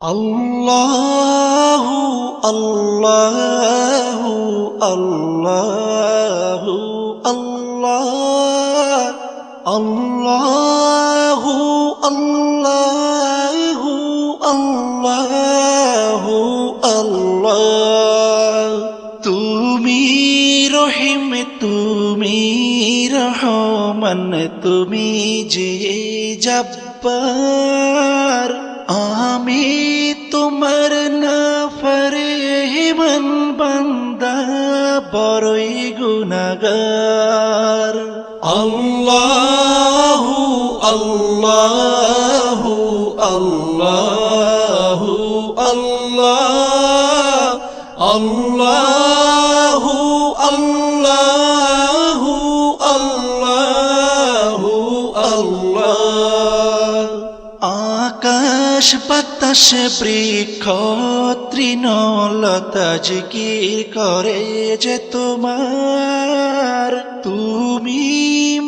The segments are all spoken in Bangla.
আল্লাহ আল্লাহ আল্লাহ আল্লাহ আল্লাহ আল্লাহ আল্লাহ আল্লাহ তুমি রহিম তুমি রহমান তুমি যে জব্বার বড়ই গুনাগার। আল্লাহু আল্লাহু আল্লাহু আল্লাহ আল্লাহু আল্লাহু। আকাশ বাতাস বৃক্ষ তৃণলতা জিকির করে যে তোমার। তুমি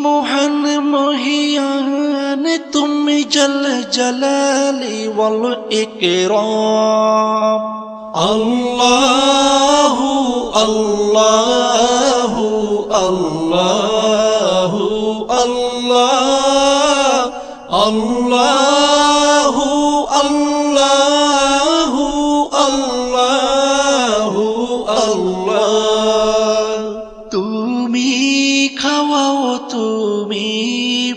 মহান মহিয়ান, তুমি জল জলালি বল একরম আল্লাহু আল্লাহু আল্লাহু। আল্লাহু আল্লাহু আল্লাহু আল্লাহ। তুমি খাওয়াও তুমি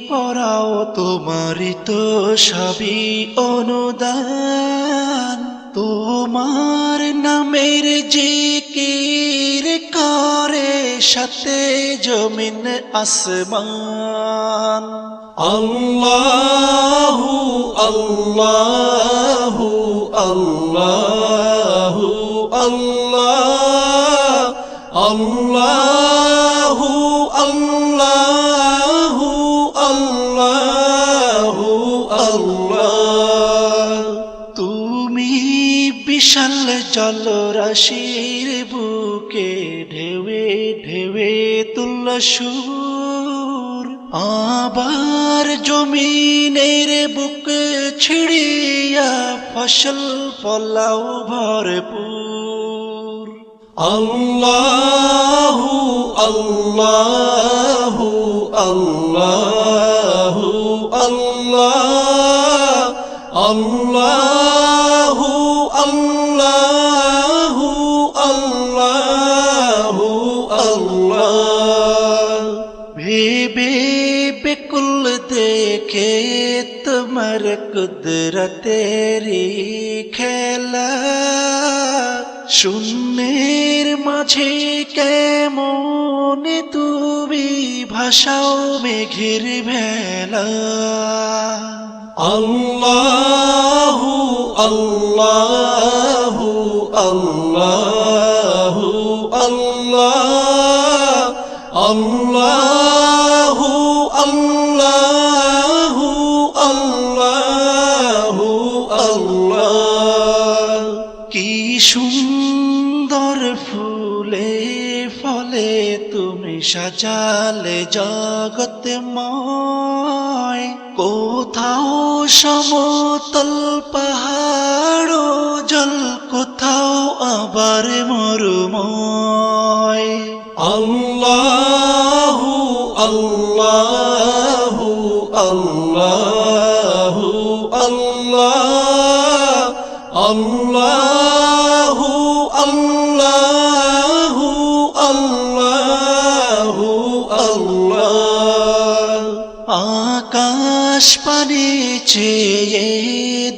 পড়াও তোমারই তো সবই অনুদান। তোমার নামের জিকির করে সাথে জমিন আসমান। আল্লাহু الله الله الله الله الله الله الله তুমি বিশাল জলরাশির বুকে ঢেউে ঢেউে তুল্লা সুর আবার জমিনের বুক ছিড়িয়া ফসল ফলাও ভরপুর। আল্লাহু আল্লাহু আল্লাহু আল্লাহ আল্লাহু আল্লাহু। ভেবে বেকুল দেখে তোমার কুদরতেরি খেলা শূন্যের মাঝে কেমন তুমি ভাষাও মেঘের ভেলা আল্লাহু আল্লাহু আল্লাহু আল্লাহ আল্লাহু সুন্দর ফুলে ফলে তুমি সাজালে জগৎময় কোথাও সমতল পাহাড়, জল কোথাও আবার মরুময়। আল্লাহু আল্লাহু আল্লাহু, আল্লাহ, আল্লাহু। আকাশ পানে চেয়ে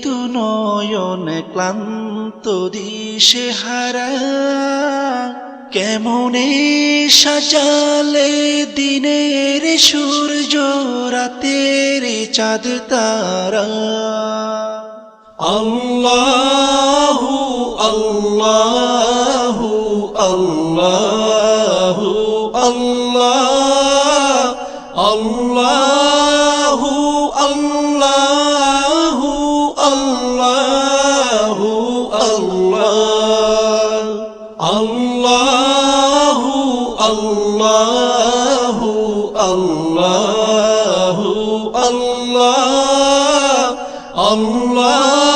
দুনয়ন ক্লান্ত দিশে হারা। কেমনে সাজালে দিনের সূর্য রাতের চাঁদ তারা। আল্লাহু আল্লাহু। الله الله الله الله